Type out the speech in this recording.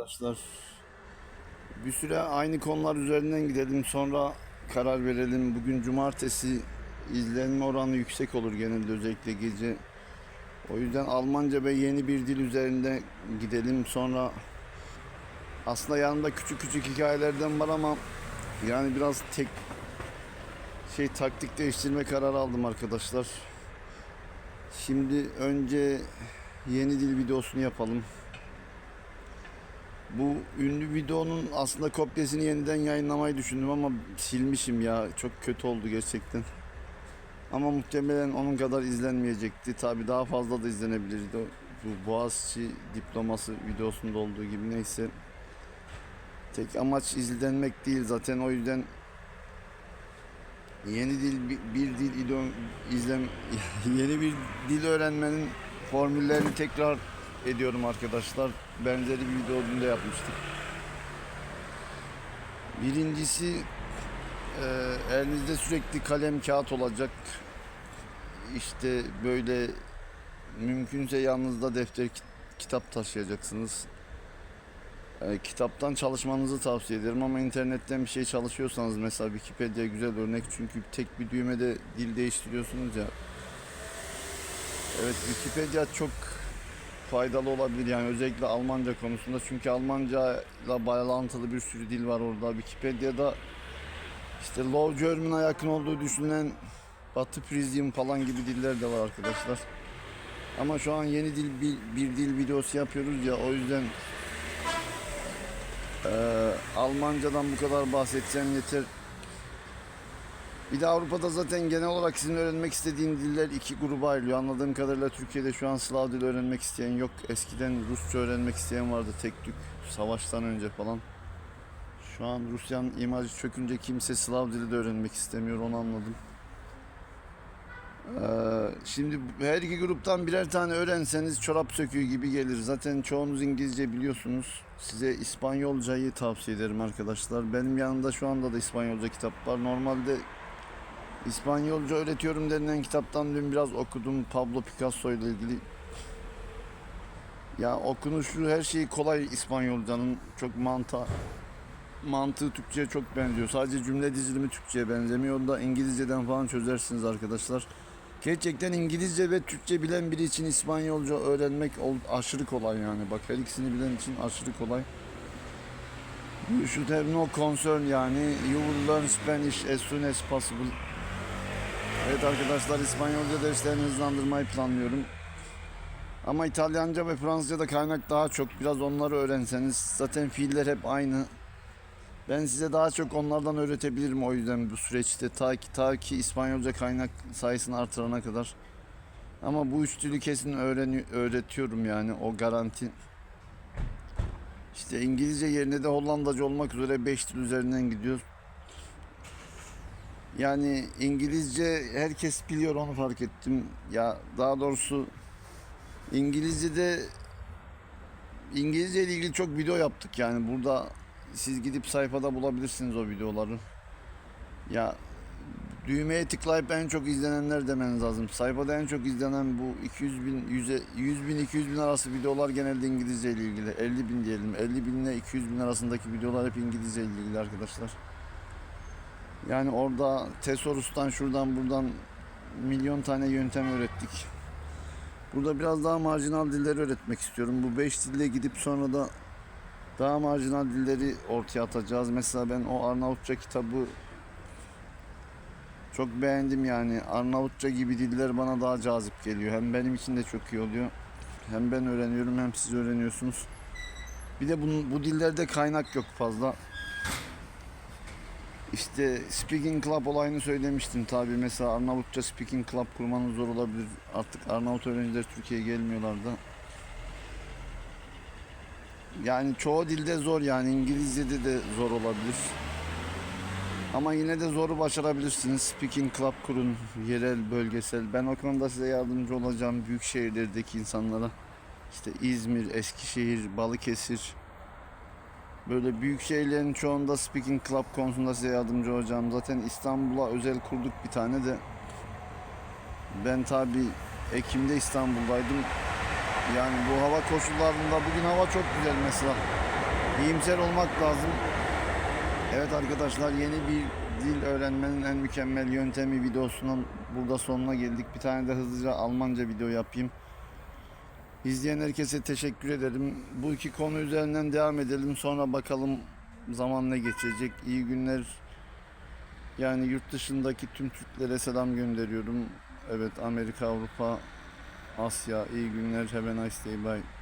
arkadaşlar. Bir süre aynı konular üzerinden gidelim sonra karar verelim. Bugün cumartesi izlenme oranı yüksek olur genelde özellikle gece. O yüzden Almanca ve yeni bir dil üzerinde gidelim. Sonra aslında yanında küçük küçük hikayelerden var ama yani biraz tek şey taktik değiştirme kararı aldım arkadaşlar. Şimdi önce yeni dil videosunu yapalım. Bu ünlü videonun aslında kopyasını yeniden yayınlamayı düşündüm ama silmişim ya. Çok kötü oldu gerçekten. Ama muhtemelen onun kadar izlenmeyecekti. Tabi daha fazla da izlenebilirdi. Bu Boğaziçi diploması videosunda olduğu gibi neyse. Tek amaç izlenmek değil zaten o yüzden yeni dil bir, dil izlem yeni bir dil öğrenmenin formüllerini tekrar ediyorum arkadaşlar. Benzeri bir video dün de yapmıştık. Birincisi e, elinizde sürekli kalem kağıt olacak. İşte böyle mümkünse yanınızda defter kit- kitap taşıyacaksınız. E, kitaptan çalışmanızı tavsiye ederim ama internetten bir şey çalışıyorsanız mesela Wikipedia güzel örnek çünkü tek bir düğmede dil değiştiriyorsunuz ya. Evet Wikipedia çok faydalı olabilir yani özellikle Almanca konusunda çünkü Almanca ile bağlantılı bir sürü dil var orada. Wikipedia'da işte Low German'a yakın olduğu düşünülen Batı Prizm falan gibi diller de var arkadaşlar. Ama şu an yeni dil bir, bir dil videosu yapıyoruz ya o yüzden eee, Almancadan bu kadar bahsedeceğim yeter. Bir de Avrupa'da zaten genel olarak sizin öğrenmek istediğin diller iki gruba ayrılıyor. Anladığım kadarıyla Türkiye'de şu an Slav dili öğrenmek isteyen yok. Eskiden Rusça öğrenmek isteyen vardı tek tük savaştan önce falan. Şu an Rusya'nın imajı çökünce kimse Slav dili de öğrenmek istemiyor onu anladım. Ee, şimdi her iki gruptan birer tane öğrenseniz çorap söküğü gibi gelir. Zaten çoğunuz İngilizce biliyorsunuz. Size İspanyolcayı tavsiye ederim arkadaşlar. Benim yanımda şu anda da İspanyolca kitap var. Normalde İspanyolca öğretiyorum denilen kitaptan dün biraz okudum Pablo Picasso ile ilgili. Ya okunuşu her şeyi kolay İspanyolcanın çok mantığı mantığı Türkçe'ye çok benziyor. Sadece cümle dizilimi Türkçe'ye benzemiyor. Da İngilizceden falan çözersiniz arkadaşlar. Gerçekten İngilizce ve Türkçe bilen biri için İspanyolca öğrenmek aşırı kolay yani. Bak her ikisini bilen için aşırı kolay. You should have no concern yani. You will learn Spanish as soon as possible. Evet arkadaşlar İspanyolca derslerini hızlandırmayı planlıyorum. Ama İtalyanca ve Fransızca da kaynak daha çok. Biraz onları öğrenseniz. Zaten fiiller hep aynı. Ben size daha çok onlardan öğretebilirim o yüzden bu süreçte. Ta ki, ta ki İspanyolca kaynak sayısını artırana kadar. Ama bu üç dili kesin öğreni öğretiyorum yani o garanti. İşte İngilizce yerine de Hollandaca olmak üzere 5 dil üzerinden gidiyoruz. Yani İngilizce herkes biliyor onu fark ettim. Ya daha doğrusu İngilizce'de İngilizce ile ilgili çok video yaptık yani burada siz gidip sayfada bulabilirsiniz o videoları. Ya düğmeye tıklayıp en çok izlenenler demeniz lazım. Sayfada en çok izlenen bu 200 bin, 100, 100 bin, 200 bin arası videolar genelde İngilizce ile ilgili. 50 bin diyelim. 50 bin ile 200 bin arasındaki videolar hep İngilizce ile ilgili arkadaşlar. Yani orada Tesorus'tan şuradan buradan milyon tane yöntem öğrettik. Burada biraz daha marjinal dilleri öğretmek istiyorum. Bu 5 dille gidip sonra da daha marjinal dilleri ortaya atacağız. Mesela ben o Arnavutça kitabı çok beğendim yani. Arnavutça gibi diller bana daha cazip geliyor. Hem benim için de çok iyi oluyor. Hem ben öğreniyorum hem siz öğreniyorsunuz. Bir de bunun, bu dillerde kaynak yok fazla. İşte Speaking Club olayını söylemiştim tabi. Mesela Arnavutça Speaking Club kurmanız zor olabilir. Artık Arnavut öğrenciler Türkiye'ye gelmiyorlar da. Yani çoğu dilde zor yani İngilizce'de de zor olabilir. Ama yine de zoru başarabilirsiniz. Speaking Club kurun, yerel, bölgesel. Ben o konuda size yardımcı olacağım büyük şehirlerdeki insanlara. İşte İzmir, Eskişehir, Balıkesir. Böyle büyük şehirlerin çoğunda Speaking Club konusunda size yardımcı olacağım. Zaten İstanbul'a özel kurduk bir tane de. Ben tabi Ekim'de İstanbul'daydım. Yani bu hava koşullarında bugün hava çok güzel mesela. iyimser olmak lazım. Evet arkadaşlar yeni bir dil öğrenmenin en mükemmel yöntemi videosunun burada sonuna geldik. Bir tane de hızlıca Almanca video yapayım. İzleyen herkese teşekkür ederim. Bu iki konu üzerinden devam edelim. Sonra bakalım zaman ne geçecek. İyi günler. Yani yurt dışındaki tüm Türklere selam gönderiyorum. Evet Amerika, Avrupa, Asya iyi günler. Have a nice day. Bye.